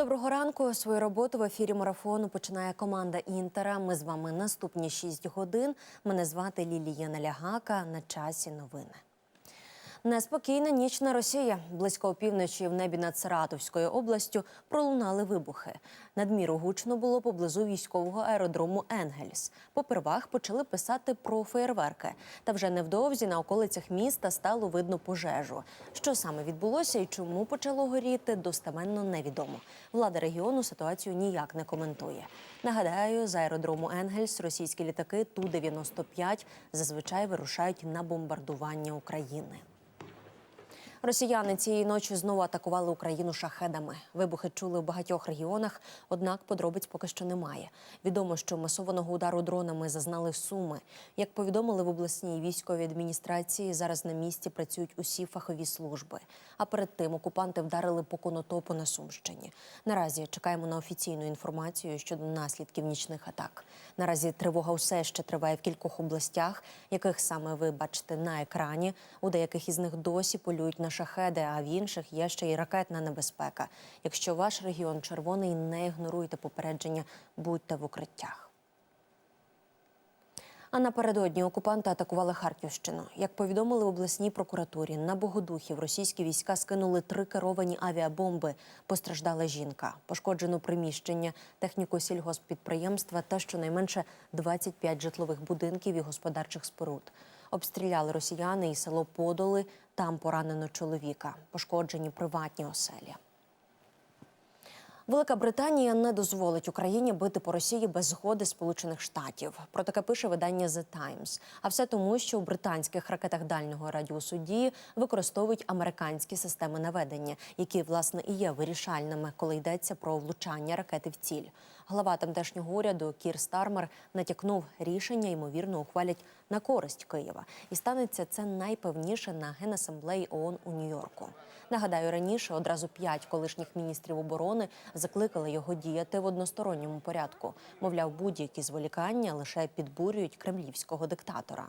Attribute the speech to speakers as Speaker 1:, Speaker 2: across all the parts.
Speaker 1: Доброго ранку. Свою роботу в ефірі марафону починає команда Інтера. Ми з вами наступні 6 годин. Мене звати Лілія Налягака. На часі новини. Неспокійна ніч на Росії. Близько опівночі в небі над Саратовською областю пролунали вибухи. Надміру гучно було поблизу військового аеродрому Енгельс. Попервах почали писати про феєрверки. Та вже невдовзі на околицях міста стало видно пожежу. Що саме відбулося і чому почало горіти, достеменно невідомо. Влада регіону ситуацію ніяк не коментує. Нагадаю, з аеродрому Енгельс російські літаки Ту-95 зазвичай вирушають на бомбардування України. Росіяни цієї ночі знову атакували Україну шахедами. Вибухи чули в багатьох регіонах, однак подробиць поки що немає. Відомо, що масованого удару дронами зазнали суми. Як повідомили в обласній військовій адміністрації, зараз на місці працюють усі фахові служби. А перед тим окупанти вдарили по конотопу на Сумщині. Наразі чекаємо на офіційну інформацію щодо наслідків нічних атак. Наразі тривога все ще триває в кількох областях, яких саме ви бачите на екрані. У деяких із них досі полюють на шахеди, а в інших є ще й ракетна небезпека. Якщо ваш регіон червоний, не ігноруйте попередження, будьте в укриттях. А напередодні окупанти атакували Харківщину. Як повідомили в обласній прокуратурі, на Богодухів російські війська скинули три керовані авіабомби. Постраждала жінка, пошкоджено приміщення, техніку сільгосппідприємства та щонайменше 25 житлових будинків і господарчих споруд. Обстріляли росіяни і село Подоли. Там поранено чоловіка, пошкоджені приватні оселі. Велика Британія не дозволить Україні бити по Росії без згоди Сполучених Штатів. Про таке пише видання The Times. А все тому, що у британських ракетах дальнього радіусу дії використовують американські системи наведення, які власне і є вирішальними, коли йдеться про влучання ракети в ціль. Глава тамтешнього уряду Кір Стармер натякнув рішення, ймовірно, ухвалять на користь Києва, і станеться це найпевніше на генасамблеї ООН у Нью-Йорку. Нагадаю, раніше одразу п'ять колишніх міністрів оборони закликали його діяти в односторонньому порядку. Мовляв, будь-які зволікання лише підбурюють кремлівського диктатора.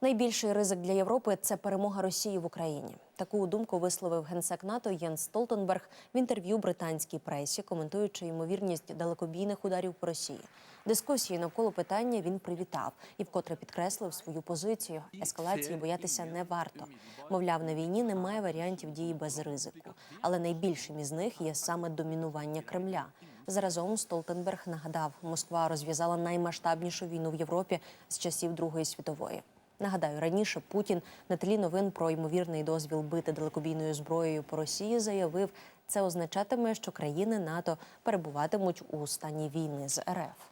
Speaker 1: Найбільший ризик для Європи це перемога Росії в Україні. Таку думку висловив генсек НАТО Єнс Столтенберг в інтерв'ю британській пресі, коментуючи ймовірність далекобійних ударів по Росії. Дискусії навколо питання він привітав і вкотре підкреслив свою позицію. Ескалації боятися не варто. Мовляв, на війні немає варіантів дії без ризику, але найбільшим із них є саме домінування Кремля. Заразом Столтенберг нагадав, Москва розв'язала наймасштабнішу війну в Європі з часів Другої світової. Нагадаю, раніше Путін на тлі новин про ймовірний дозвіл бити далекобійною зброєю по Росії заявив, це означатиме, що країни НАТО перебуватимуть у стані війни з РФ.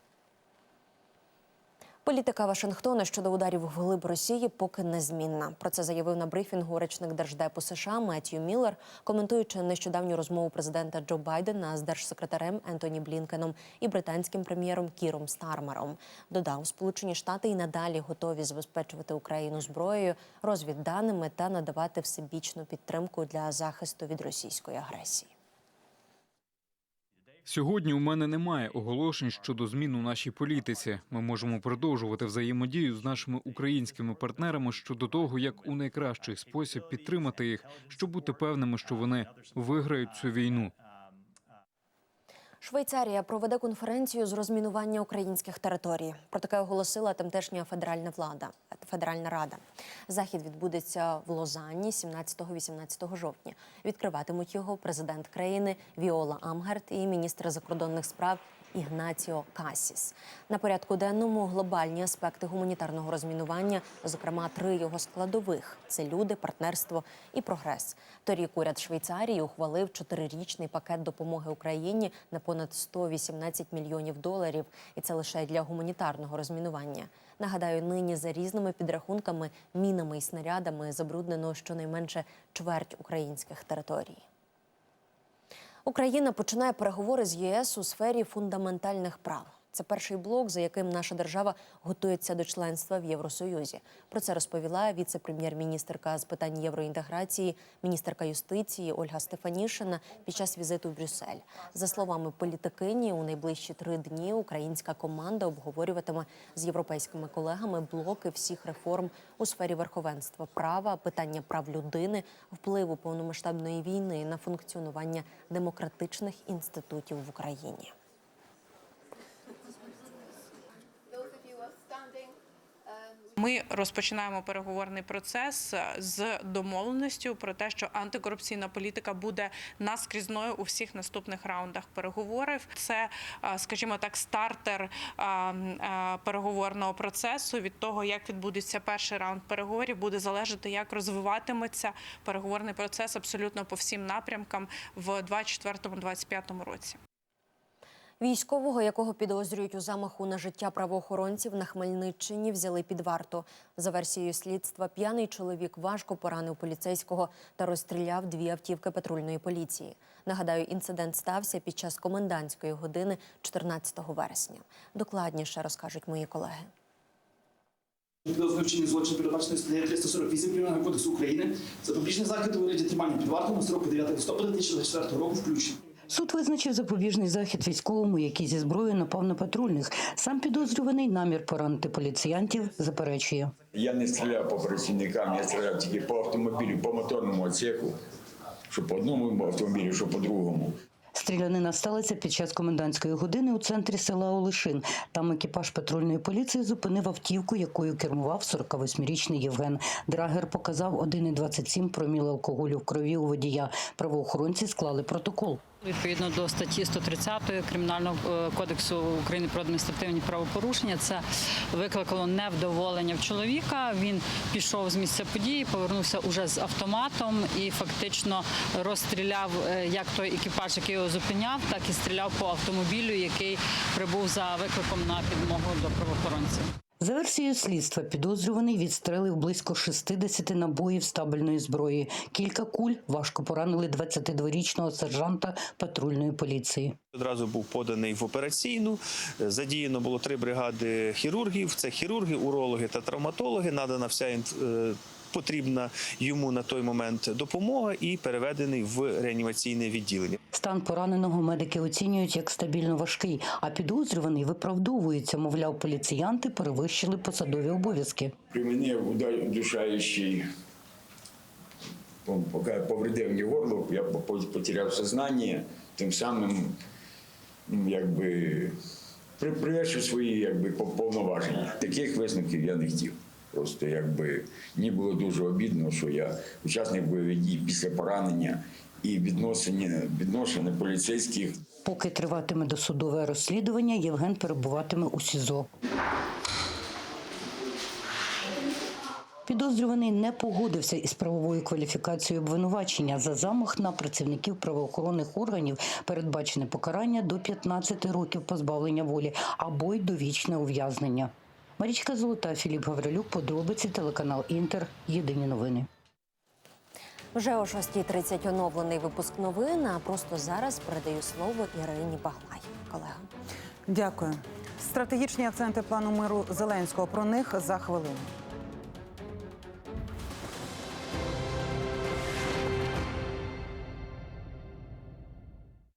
Speaker 1: Політика Вашингтона щодо ударів в глиб Росії поки незмінна. Про це заявив на брифінгу речник держдепу США Меттью Міллер, коментуючи нещодавню розмову президента Джо Байдена з держсекретарем Ентоні Блінкеном і британським прем'єром Кіром Стармером. Додав, Сполучені Штати і надалі готові забезпечувати Україну зброєю, розвідданими та надавати всебічну підтримку для захисту від російської агресії.
Speaker 2: Сьогодні у мене немає оголошень щодо змін у нашій політиці. Ми можемо продовжувати взаємодію з нашими українськими партнерами щодо того, як у найкращий спосіб підтримати їх, щоб бути певними, що вони виграють цю війну.
Speaker 1: Швейцарія проведе конференцію з розмінування українських територій. Про таке оголосила тамтешня федеральна влада, федеральна рада. Захід відбудеться в Лозанні 17-18 жовтня. Відкриватимуть його президент країни Віола Амгарт і міністр закордонних справ Ігнаціо Касіс. На порядку денному глобальні аспекти гуманітарного розмінування, зокрема три його складових: це люди, партнерство і прогрес. Торік уряд Швейцарії ухвалив чотирирічний пакет допомоги Україні на понад 118 мільйонів доларів, і це лише для гуманітарного розмінування. Нагадаю, нині за різними підрахунками, мінами і снарядами забруднено щонайменше чверть українських територій. Україна починає переговори з ЄС у сфері фундаментальних прав. Це перший блок, за яким наша держава готується до членства в Євросоюзі. Про це розповіла віце-прем'єр-міністерка з питань євроінтеграції, міністерка юстиції Ольга Стефанішина під час візиту в Брюссель. За словами політикині, у найближчі три дні українська команда обговорюватиме з європейськими колегами блоки всіх реформ у сфері верховенства права, питання прав людини, впливу повномасштабної війни на функціонування демократичних інститутів в Україні.
Speaker 3: Ми розпочинаємо переговорний процес з домовленістю про те, що антикорупційна політика буде наскрізною у всіх наступних раундах переговорів. Це, скажімо так, стартер а, переговорного процесу. Від того, як відбудеться перший раунд переговорів, буде залежати, як розвиватиметься переговорний процес абсолютно по всім напрямкам в 2024-2025 році.
Speaker 1: Військового, якого підозрюють у замаху на життя правоохоронців на Хмельниччині, взяли під варту. За версією слідства, п'яний чоловік важко поранив поліцейського та розстріляв дві автівки патрульної поліції. Нагадаю, інцидент стався під час комендантської години 14 вересня. Докладніше розкажуть мої колеги.
Speaker 4: Вчинення злочин передбаченої статтею 348 Кримінального кодексу України. за Запобіжний захід у вигляді тримання під вартою на строк 9 листопада 2024 року включно.
Speaker 5: Суд визначив запобіжний захід військовому, який зі зброєю напав на патрульних. Сам підозрюваний намір поранити поліціянтів заперечує.
Speaker 6: Я не стріляв по працівникам, я стріляв тільки по автомобілю, по моторному отсеку, що по одному автомобілю, що по другому.
Speaker 5: Стрілянина сталася під час комендантської години у центрі села Олешин. Там екіпаж патрульної поліції зупинив автівку, якою кермував 48-річний Євген. Драгер показав 1,27 проміл алкоголю в крові у водія. Правоохоронці склали протокол.
Speaker 7: Відповідно до статті 130 Кримінального е, кодексу України про адміністративні правопорушення, це викликало невдоволення в чоловіка. Він пішов з місця події, повернувся уже з автоматом і фактично розстріляв е, як той екіпаж, який його зупиняв, так і стріляв по автомобілю, який прибув за викликом на підмогу до правоохоронців.
Speaker 5: За версією слідства, підозрюваний відстрелив близько 60 набоїв стабельної зброї. Кілька куль важко поранили 22-річного сержанта патрульної поліції.
Speaker 8: Одразу був поданий в операційну. Задіяно було три бригади хірургів: це хірурги, урологи та травматологи. Надана вся е, потрібна йому на той момент допомога і переведений в реанімаційне відділення.
Speaker 5: Стан пораненого медики оцінюють як стабільно важкий, а підозрюваний виправдовується. Мовляв, поліціянти перевищили посадові обов'язки.
Speaker 6: При мені удушаючий поки повредив мені горло, я по- потеряв сознання, тим самим м, якби при- привершив свої якби, повноваження. Таких висновків я не хотів. Просто якби мені було дуже обідно, що я учасник бойових дій після поранення і відношення, відношення поліцейських
Speaker 5: Поки триватиме досудове розслідування, Євген перебуватиме у СІЗО. Підозрюваний не погодився із правовою кваліфікацією обвинувачення за замах на працівників правоохоронних органів, передбачене покарання до 15 років позбавлення волі або й довічне ув'язнення. Марічка Золота, Філіп Гаврилюк, подробиці, телеканал Інтер. Єдині новини.
Speaker 1: Вже о 6.30 оновлений випуск новин. А просто зараз передаю слово Ірині Баглай. Колега.
Speaker 9: Дякую. Стратегічні акценти плану миру Зеленського. Про них за хвилину.